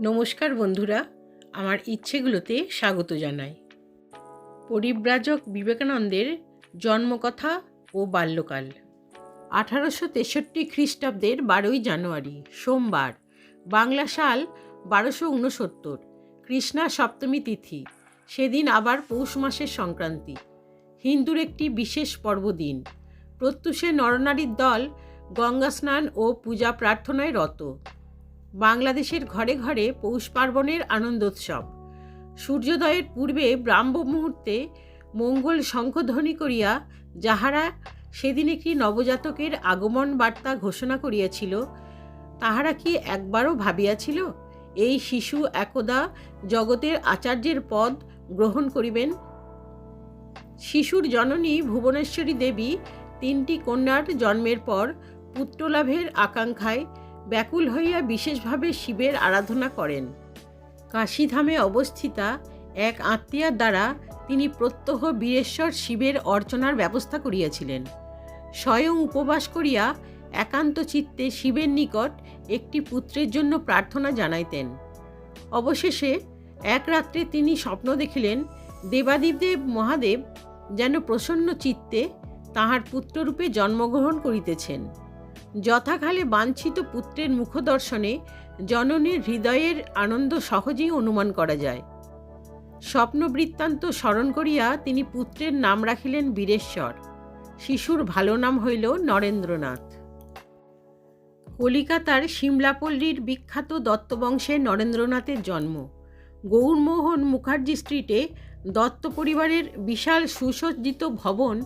নমস্কার বন্ধুরা, আমার ইচ্ছেগুলোতে স্বাগত জানাই। পরিব্রাজক বিবেকানন্দের জন্মকথা ও বাল্যকাল। আঠারোশো তেষট্টি খ্রিস্টাব্দের বারোই জানুয়ারি, সোমবার, বাংলা সাল বারোশো উনসত্তর কৃষ্ণা সপ্তমী তিথি, সেদিন আবার পৌষ মাসের সংক্রান্তি। হিন্দুর একটি বিশেষ পর্বদিন। প্রত্যুষে নরনারীর দল গঙ্গা স্নান ও পূজা প্রার্থনায় রত। বাংলাদেশের ঘরে ঘরে পৌষ পার্বণের আনন্দোৎসব। সূর্যোদয়ের পূর্বে ব্রাহ্ম মুহূর্তে মঙ্গল শঙ্খধ্বনি করিয়া যাহারা সেদিন একটি নবজাতকের আগমন বার্তা ঘোষণা করিয়াছিল, তাহারা কি একবারও ভাবিয়াছিল, এই শিশু একদা জগতের আচার্যের পদ গ্রহণ করিবেন? শিশুর জননী ভুবনেশ্বরী দেবী তিনটি কন্যার জন্মের পর পুত্রলাভের আকাঙ্ক্ষায় ব্যাকুল হইয়া বিশেষভাবে শিবের আরাধনা করেন। কাশীধামে অবস্থিতা এক আত্মীয়ার দ্বারা তিনি প্রত্যহ বীরেশ্বর শিবের অর্চনার ব্যবস্থা করিয়াছিলেন। স্বয়ং উপবাস করিয়া একান্ত চিত্তে শিবের নিকট একটি পুত্রের জন্য প্রার্থনা জানাইতেন। অবশেষে এক রাত্রে তিনি স্বপ্ন দেখিলেন, দেবাদিদেব মহাদেব যেন প্রসন্ন চিত্তে তাহার পুত্ররূপে জন্মগ্রহণ করিতেছেন। যথাকালে বাঞ্ছিত পুত্রের মুখদর্শনে জননীর হৃদয়ের আনন্দ সহজেই অনুমান করা যায়। স্বপ্ন বৃত্তান্ত স্মরণ করিয়া তিনি পুত্রের নাম রাখিলেন বীরেশ্বর। শিশুর ভালো নাম হইল নরেন্দ্রনাথ। কলিকাতার সিমলাপল্লীর বিখ্যাত দত্তবংশে নরেন্দ্রনাথের জন্ম। গৌরমোহন মুখার্জি স্ট্রিটে দত্ত পরিবারের বিশাল সুসজ্জিত ভবন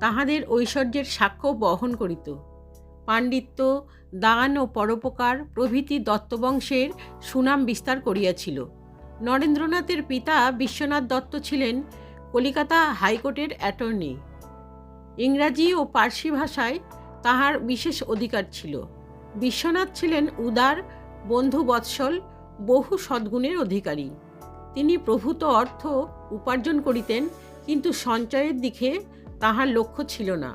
তাহাদের ঐশ্বর্যের সাক্ষ্য বহন করিত। পাণ্ডিত্য, দান ও পরোপকার প্রভৃতি দত্তবংশের সুনাম বিস্তার করিয়াছিল। নরেন্দ্রনাথের পিতা বিশ্বনাথ দত্ত ছিলেন কলিকাতা হাইকোর্টের অ্যাটর্নি। ইংরাজি ও পার্সি ভাষায় তাহার বিশেষ অধিকার ছিল। বিশ্বনাথ ছিলেন উদার বন্ধু বৎসল বহু সদ্গুণের অধিকারী। তিনি প্রভূত অর্থ উপার্জন করিতেন, কিন্তু সঞ্চয়ের দিকে তাহার লক্ষ্য ছিল না।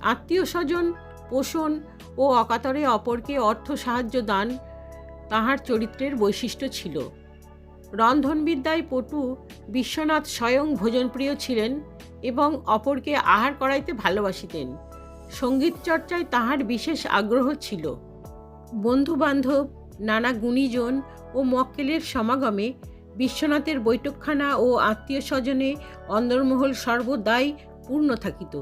আত্মীয় স্বজন পোষণ ও অকাতরে অপরকে অর্থ সাহায্য দান তাহার চরিত্রের বৈশিষ্ট্য ছিল। রন্ধনবিদ্যায় পটু বিশ্বনাথ স্বয়ং ভোজনপ্রিয় ছিলেন এবং অপরকে আহার করাইতে ভালোবাসিতেন। সংগীত চর্চায় তাহার বিশেষ আগ্রহ ছিল। বন্ধুবান্ধব, নানা গুণীজন ও মক্কেলের সমাগমে বিশ্বনাথের বৈঠকখানা ও আত্মীয় স্বজনে অন্দরমহল সর্বদাই পূর্ণ থাকিত।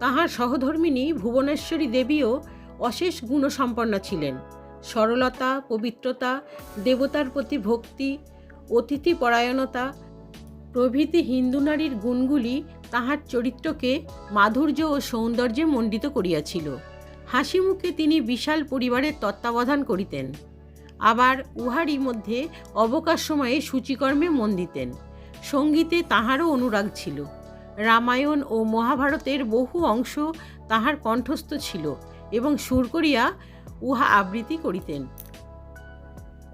তাহার সহধর্মিনী ভুবনেশ্বরী দেবীও অশেষ গুণসম্পন্না ছিলেন। সরলতা, পবিত্রতা, দেবতার প্রতি ভক্তি অতিথি পরায়ণতা প্রভৃতি হিন্দু নারীর গুণগুলি তাহার চরিত্রকে মাধুর্য ও সৌন্দর্যে মণ্ডিত করিয়াছিল। হাসি মুখে তিনি বিশাল পরিবারের তত্ত্বাবধান করিতেন। আবার উহারই মধ্যে অবকাশ সময়ে সূচিকর্মে মন দিতেন। সঙ্গীতে তাহারও অনুরাগ ছিল। রামায়ণ ও মহাভারতের বহু অংশ তাহার কণ্ঠস্থ ছিল এবং সুর করিয়া উহা আবৃত্তি করিতেন।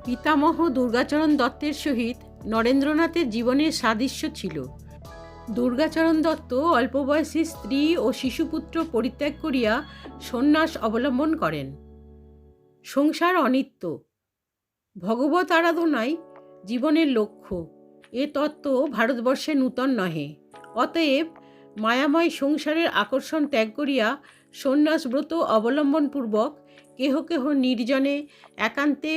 পিতামহ দুর্গাচরণ দত্তের সহিত নরেন্দ্রনাথের জীবনের সাদৃশ্য ছিল। দুর্গাচরণ দত্ত অল্প বয়সী স্ত্রী ও শিশুপুত্র পরিত্যাগ করিয়া সন্ন্যাস অবলম্বন করেন। সংসার অনিত্য। ভগবত আরাধনাই জীবনের লক্ষ্য। এ তত্ত্ব ভারতবর্ষে নূতন নহে। অতএব মায়াময় সংসারের আকর্ষণ ত্যাগ করিয়া সন্ন্যাসব্রত অবলম্বনপূর্বক কেহ কেহ নির্জনে একান্তে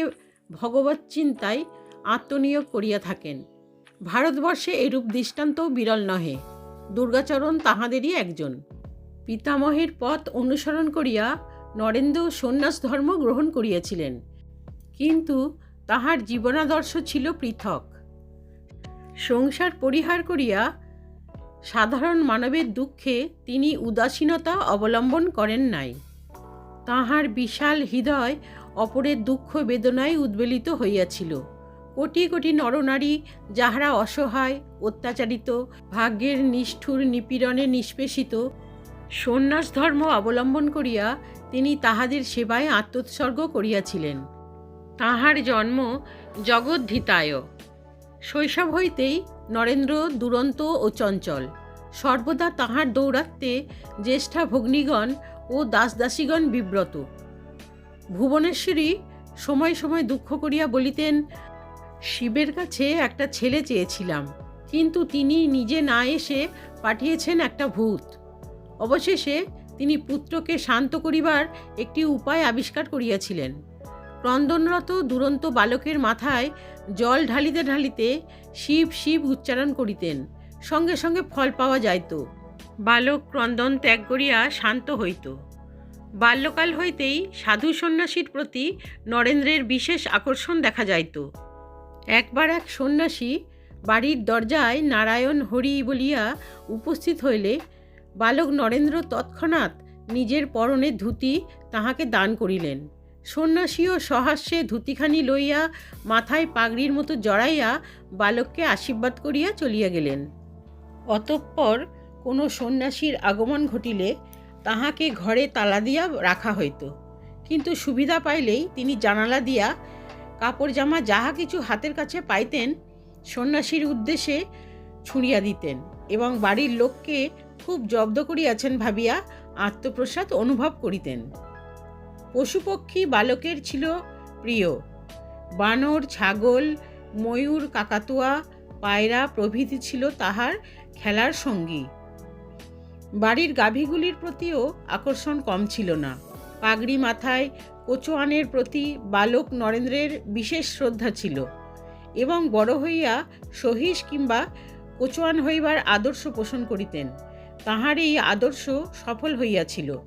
ভগবত চিন্তায় আত্মনিয়োগ করিয়া থাকেন। ভারতবর্ষে এরূপ দৃষ্টান্ত বিরল নহে। দুর্গাচরণ তাহাদেরই একজন। পিতামহের পথ অনুসরণ করিয়া নরেন্দ্র সন্ন্যাস ধর্ম গ্রহণ করিয়াছিলেন। কিন্তু তাহার জীবনাদর্শ ছিল পৃথক। সংসার পরিহার করিয়া সাধারণ মানবের দুঃখে তিনি উদাসীনতা অবলম্বন করেন নাই। তাহার বিশাল হৃদয় অপরের দুঃখ বেদনায় উদ্বেলিত হইয়াছিল। কোটি কোটি নরনারী যাহারা অসহায়, অত্যাচারিত, ভাগ্যের নিষ্ঠুর নিপীড়নে নিষ্পেষিত, সন্ন্যাস ধর্ম অবলম্বন করিয়া তিনি তাহাদের সেবায় আত্মোৎসর্গ করিয়াছিলেন। তাহার জন্ম জগদ্ধিতায়। শৈশব হইতেই নরেন্দ্র দুরন্ত ও চঞ্চল। সর্বদা তাহার দৌরাত্মে জ্যেষ্ঠা ভগ্নীগণ ও দাসদাসীগণ বিব্রত। ভুবনেশ্বরী সময় সময় দুঃখ করিয়া বলিতেন, শিবের কাছে একটা ছেলে চেয়েছিলাম, কিন্তু তিনি নিজে না এসে পাঠিয়েছেন একটা ভূত। অবশেষে তিনি পুত্রকে শান্ত করিবার একটি উপায় আবিষ্কার করিয়াছিলেন। ক্রন্দনরত দুরন্ত বালকের মাথায় জল ঢালিতে ঢালিতে শিব শিব উচ্চারণ করিতেন। সঙ্গে সঙ্গে ফল পাওয়া যাইত। বালক ক্রন্দন ত্যাগ করিয়া শান্ত হইত। বাল্যকাল হইতেই সাধু সন্ন্যাসীর প্রতি নরেন্দ্রের বিশেষ আকর্ষণ দেখা যাইত। একবার এক সন্ন্যাসী বাড়ির দরজায় নারায়ণ হরি বলিয়া উপস্থিত হইলে বালক নরেন্দ্র তৎক্ষণাৎ নিজের পরনের ধুতি তাহাকে দান করিলেন। সন্ন্যাসীও সহাস্যে ধুতিখানি লইয়া, মাথায় পাগড়ির মতো জড়াইয়া বালককে আশীর্বাদ করিয়া চলিয়া গেলেন। অতঃপর কোনো সন্ন্যাসীর আগমন ঘটিলে তাহাকে ঘরে তালা দিয়া রাখা হইত। কিন্তু সুবিধা পাইলেই তিনি জানালা দিয়া কাপড় জামা যাহা কিছু হাতের কাছে পাইতেন, সন্ন্যাসীর উদ্দেশ্যে ছুঁড়িয়া দিতেন এবং বাড়ির লোককে খুব জব্দ করিয়াছেন ভাবিয়া আত্মপ্রসাদ অনুভব করিতেন। পশুপক্ষী বালকের ছিল প্রিয়। বানর, ছাগল, ময়ূর, কাকাতুয়া, পায়রা প্রভৃতি ছিল তাহার খেলার সঙ্গী। বাড়ির গাভীগুলির প্রতিও আকর্ষণ কম ছিল না। পাগড়ি মাথায় কোচোয়ানের প্রতি বালক নরেন্দ্রের বিশেষ শ্রদ্ধা ছিল এবং বড় হইয়া সহিস কিংবা কোচোয়ান হইবার আদর্শ পোষণ করিতেন। তাহার এই আদর্শ সফল হইয়াছিল।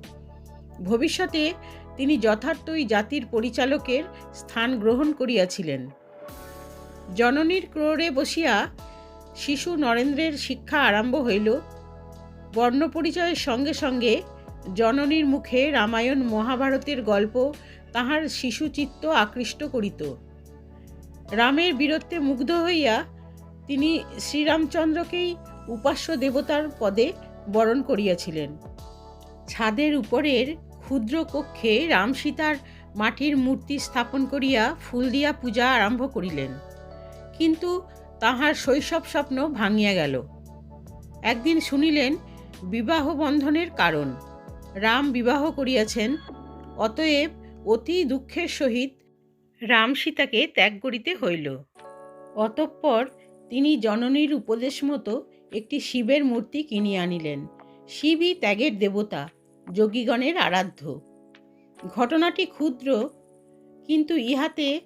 ভবিষ্যতে তিনি যথার্থই জাতির পরিচালকের স্থান গ্রহণ করিয়াছিলেন। জননীর ক্রোড়ে বসিয়া শিশু নরেন্দ্রের শিক্ষা আরম্ভ হইল। বর্ণপরিচয়ের সঙ্গে সঙ্গে জননীর মুখে রামায়ণ মহাভারতের গল্প তাহার শিশুচিত্ত আকৃষ্ট করিত। রামের বীরত্বে মুগ্ধ হইয়া তিনি শ্রীরামচন্দ্রকেই উপাস্য দেবতার পদে বরণ করিয়াছিলেন। ছাদের উপরের ক্ষুদ্র কক্ষে রাম সীতার মাটির মূর্তি স্থাপন করিয়া ফুল দিয়া পূজা আরম্ভ করিলেন। কিন্তু তাহার শৈশব স্বপ্ন ভাঙিয়া গেল। একদিন শুনিলেন বিবাহ বন্ধনের কারণ। রাম বিবাহ করিয়াছেন, অতএব অতি দুঃখের সহিত রাম সীতাকে ত্যাগ করিতে হইল। অতঃপর তিনি জননীর উপদেশ মতো একটি শিবের মূর্তি কিনিয়া আনিলেন। শিবই ত্যাগের দেবতা। যোগীগণের আরাধ্য। ঘটনাটি ক্ষুদ্র, কিন্তু ইহাতে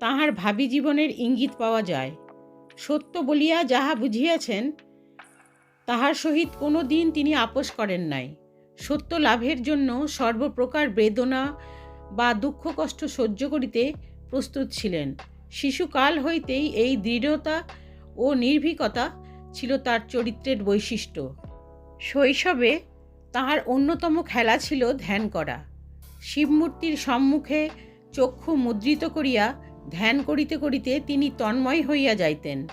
তাহার ভাবি জীবনের ইঙ্গিত পাওয়া যায়। সত্য বলিয়া যাহা বুঝিয়াছেন, তাহার সহিত কোনো দিন তিনি আপোষ করেন নাই। সত্য লাভের জন্য সর্বপ্রকার বেদনা বা দুঃখ কষ্ট সহ্য করিতে প্রস্তুত ছিলেন। শিশুকাল হইতেই এই দৃঢ়তা ও নির্ভীকতা ছিল তার চরিত্রের বৈশিষ্ট্য। শৈশবে তাহার অন্যতম খেলা ছিল ধ্যান করা। শিবমূর্তির সম্মুখে চক্ষু মুদ্রিত করিয়া ধ্যান করিতে করিতে তিনি তন্ময় হইয়া যাইতেন।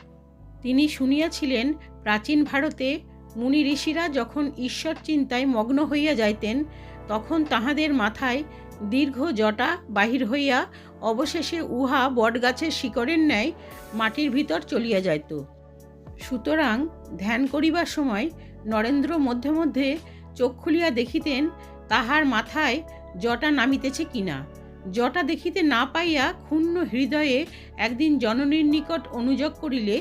তিনি শুনিয়াছিলেন, প্রাচীন ভারতে মুনি ঋষিরা যখন ঈশ্বর চিন্তায় মগ্ন হইয়া যাইতেন, তখন তাহাদের মাথায় দীর্ঘ জটা বাহির হইয়া অবশেষে উহা বটগাছের শিকড়ের ন্যায় মাটির ভিতর চলিয়া যাইত। সুতরাং ধ্যান করিবার সময় নরেন্দ্র মধ্যে মধ্যে চোখ খুলিয়া দেখিতেন তাহার মাথায় জটা নামিতেছে কিনা। জটা দেখিতে না পাইয়া ক্ষুণ্ণ হৃদয়ে একদিন জননীর নিকট অনুযোগ করিলে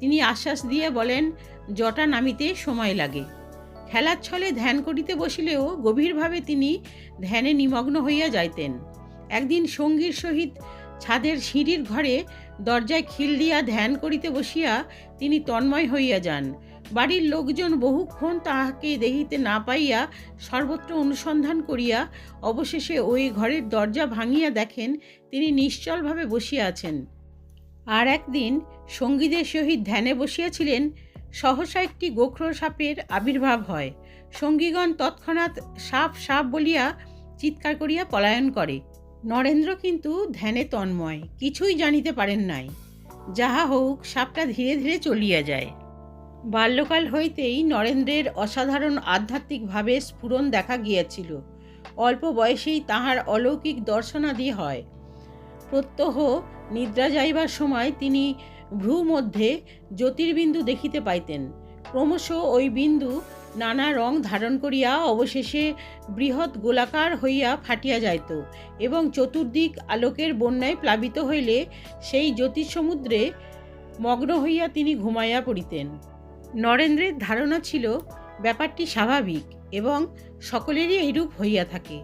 তিনি আশ্বাস দিয়ে বলেন, জটা নামিতে সময় লাগে। খেলার ছলে ধ্যান করিতে বসিলেও গভীরভাবে তিনি ধ্যানে নিমগ্ন হইয়া যাইতেন। একদিন সঙ্গীর সহিত ছাদের সিঁড়ির ঘরে দরজায় খিল দিয়া ধ্যান করিতে বসিয়া তিনি তন্ময় হইয়া যান। বাড়ির লোকজন বহুক্ষণ তাহাকে দেখিতে না পাইয়া সর্বত্র অনুসন্ধান করিয়া অবশেষে ওই ঘরের দরজা ভাঙিয়া দেখেন তিনি নিশ্চলভাবে বসিয়া আছেন। আর একদিন সঙ্গীদের সহিত ধ্যানে বসিয়াছিলেন, সহসা একটি গোখর সাপের আবির্ভাব হয়। সঙ্গীগণ তৎক্ষণাৎ সাপ সাপ বলিয়া চিৎকার করিয়া পলায়ন করে। নরেন্দ্র কিন্তু ধ্যানে তন্ময়, কিছুই জানিতে পারেন নাই। যাহা হোক সাপটা ধীরে ধীরে চলিয়া যায়। বাল্যকাল হইতেই নরেন্দ্রের অসাধারণ আধ্যাত্মিকভাবে স্ফুরণ দেখা গিয়াছিল। অল্প বয়সেই তাহার অলৌকিক দর্শনাদি হয়। প্রত্যহ নিদ্রা যাইবার সময় তিনি ভ্রু মধ্যে জ্যোতির্বিন্দু দেখিতে পাইতেন। ক্রমশ ওই বিন্দু নানা রং ধারণ করিয়া অবশেষে বৃহৎ গোলাকার হইয়া ফাটিয়া যাইত এবং চতুর্দিক আলোকের বন্যায় প্লাবিত হইলে সেই জ্যোতিষসমুদ্রে মগ্ন হইয়া তিনি ঘুমাইয়া পড়িতেন। নরেন্দ্রের ধারণা ছিল ব্যাপারটি স্বাভাবিক এবং সকলেরই এইরূপ হইয়া থাকে।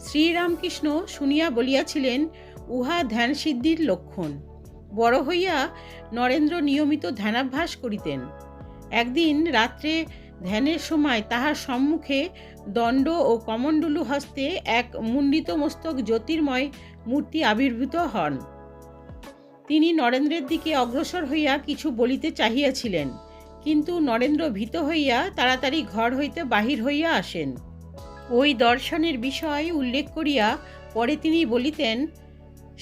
শ্রীরামকৃষ্ণ শুনিয়া বলিয়াছিলেন, উহা ধ্যান সিদ্ধির লক্ষণ। বড় হইয়া নরেন্দ্র নিয়মিত ধ্যানাভ্যাস করিতেন। একদিন রাত্রে ধ্যানের সময় তাহার সম্মুখে দণ্ড ও কমণ্ডলু হস্তে এক মুণ্ডিত মস্তক জ্যোতির্ময় মূর্তি আবির্ভূত হন। তিনি নরেন্দ্রের দিকে অগ্রসর হইয়া কিছু বলিতে চাহিয়াছিলেন। কিন্তু নরেন্দ্র ভীত হইয়া তাড়াতাড়ি ঘর হইতে বাহির হইয়া আসেন। ওই দর্শনের বিষয় উল্লেখ করিয়া পরে তিনি বলিতেন,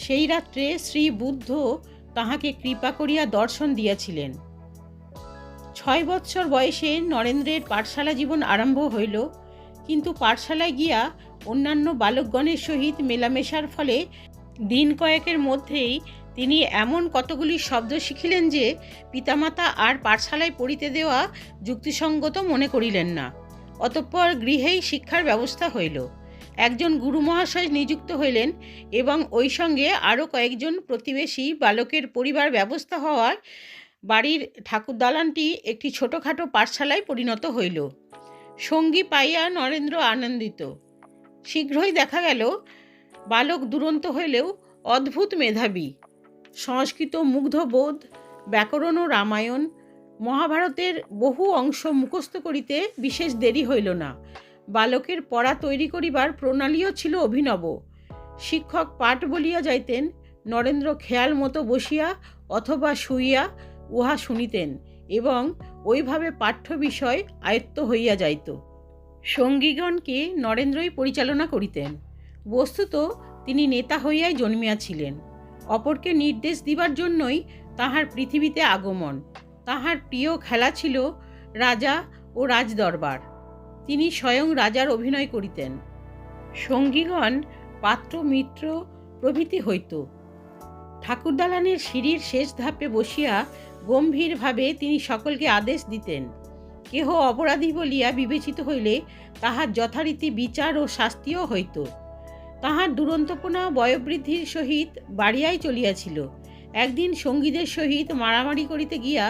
সেই রাত্রে শ্রী বুদ্ধ তাহাকে কৃপা করিয়া দর্শন দিয়াছিলেন। ছয় বৎসর বয়সে নরেন্দ্রের পাঠশালা জীবন আরম্ভ হইল, কিন্তু পাঠশালায় গিয়া অন্যান্য বালকগণের সহিত মেলামেশার ফলে দিন কয়েকের মধ্যেই তিনি এমন কতগুলি শব্দ শিখিলেন যে পিতামাতা আর পাঠশালায় পড়িতে দেওয়া যুক্তিসঙ্গত মনে করিলেন না। অতঃপর গৃহেই শিক্ষার ব্যবস্থা হইল। একজন গুরু মহাশয় নিযুক্ত হইলেন এবং ওই সঙ্গে আরও কয়েকজন প্রতিবেশী বালকের পরিবার ব্যবস্থা হওয়ায় বাড়ির ঠাকুর দালানটি একটি ছোটোখাটো পাঠশালায় পরিণত হইল। সঙ্গী পাইয়া নরেন্দ্র আনন্দিত। শীঘ্রই দেখা গেল, বালক দুরন্ত হইলেও অদ্ভুত মেধাবী। সংস্কৃত মুগ্ধবোধ ব্যাকরণ ও রামায়ণ মহাভারতের বহু অংশ মুখস্থ করিতে বিশেষ দেরি হইল না। বালকের পড়া তৈরি করিবার প্রণালীও ছিল অভিনব। শিক্ষক পাঠ বলিয়া যাইতেন, নরেন্দ্র খেয়াল মতো বসিয়া অথবা শুইয়া উহা শুনিতেন এবং ওইভাবে পাঠ্য বিষয় আয়ত্ত হইয়া যাইত। সঙ্গীগণকে নরেন্দ্রই পরিচালনা করিতেন। বস্তুত তিনি নেতা হইয়াই জন্মিয়াছিলেন। অপরকে নির্দেশ দিবার জন্যই তাহার পৃথিবীতে আগমন। তাহার প্রিয় খেলা ছিল রাজা ও রাজদরবার। তিনি স্বয়ং রাজার অভিনয় করিতেন। সঙ্গীগণ পাত্র, মিত্র প্রভৃতি হইত। ঠাকুরদালানের সিঁড়ির শেষ ধাপে বসিয়া গম্ভীরভাবে তিনি সকলকে আদেশ দিতেন, কেহ অপরাধী বলিয়া বিবেচিত হইলে তাহার যথারীতি বিচার ও শাস্তিও হইত। তাহার দুরন্তপনা বয়োবৃদ্ধির সহিত বাড়িয়াই চলিয়াছিল। একদিন সঙ্গীদের সহিত মারামারি করিতে গিয়া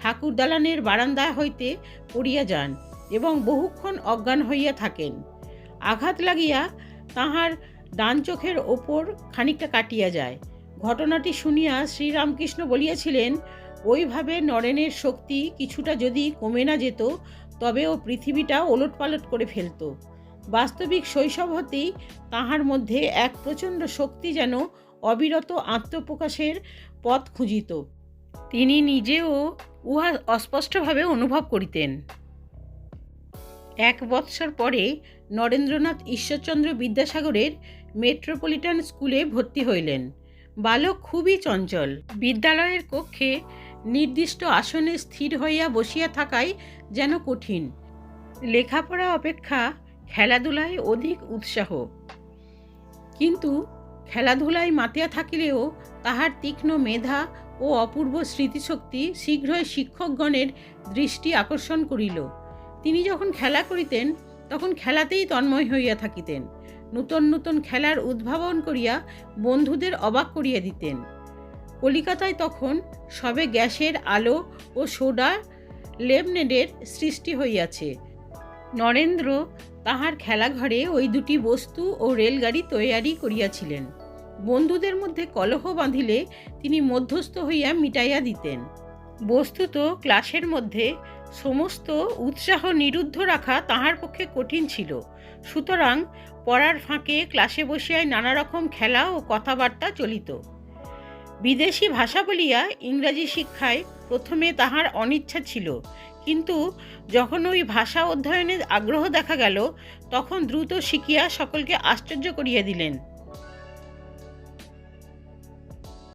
ঠাকুর দালানের বারান্দা হইতে পড়িয়া যান এবং বহুক্ষণ অজ্ঞান হইয়া থাকেন। আঘাত লাগিয়া তাহার ডান চোখের ওপর খানিকটা কাটিয়া যায়। ঘটনাটি শুনিয়া শ্রীরামকৃষ্ণ বলিয়াছিলেন, ওইভাবে নরেনের শক্তি কিছুটা যদি কমে না যেত তবে ও পৃথিবীটা ওলটপালট করে ফেলত। বাস্তবিক শৈশব হতেই তাহার মধ্যে এক প্রচণ্ড শক্তি যেন অবিরত আত্মপ্রকাশের পথ খুঁজিত। তিনি নিজেও উহা অস্পষ্টভাবে অনুভব করিতেন। এক বৎসর পরে নরেন্দ্রনাথ ঈশ্বরচন্দ্র বিদ্যাসাগরের মেট্রোপলিটন স্কুলে ভর্তি হইলেন। বালক খুবই চঞ্চল। বিদ্যালয়ের কক্ষে নির্দিষ্ট আসনে স্থির হইয়া বসিয়া থাকাই যেন কঠিন। লেখাপড়া অপেক্ষা খেলাধুলায় অধিক উৎসাহ। কিন্তু খেলাধুলায় মাতিয়া থাকিলেও তাহার তীক্ষ্ণ মেধা ও অপূর্ব স্মৃতিশক্তি শীঘ্রই শিক্ষকগণের দৃষ্টি আকর্ষণ করিল। তিনি যখন খেলা করিতেন, তখন খেলাতেই তন্ময় হইয়া থাকিতেন। নূতন নূতন খেলার উদ্ভাবন করিয়া বন্ধুদের অবাক করিয়া দিতেন। কলিকাতায় তখন সবে গ্যাসের আলো ও সোডা লেমনেডের সৃষ্টি হইয়াছে। নরেন্দ্র তাহার খেলাঘরে ওই দুটি বস্তু ও রেলগাড়ি তৈয়ারি করিয়াছিলেন। বন্ধুদের মধ্যে কলহ বাঁধিলে তিনি মধ্যস্থ হইয়া মিটাইয়া দিতেন। বস্তুত ক্লাসের মধ্যে সমস্ত উৎসাহ নিরুদ্ধ রাখা তাহার পক্ষে কঠিন ছিল। সুতরাং পড়ার ফাঁকে ক্লাসে বসিয়ায় নানা রকম খেলা ও কথাবার্তা চলিত। বিদেশি ভাষা বলিয়া ইংরাজি শিক্ষায় প্রথমে তাহার অনিচ্ছা ছিল। কিন্তু যখন ওই ভাষা অধ্যয়নের আগ্রহ দেখা গেল, তখন দ্রুত শিখিয়া সকলকে আশ্চর্য করিয়া দিলেন।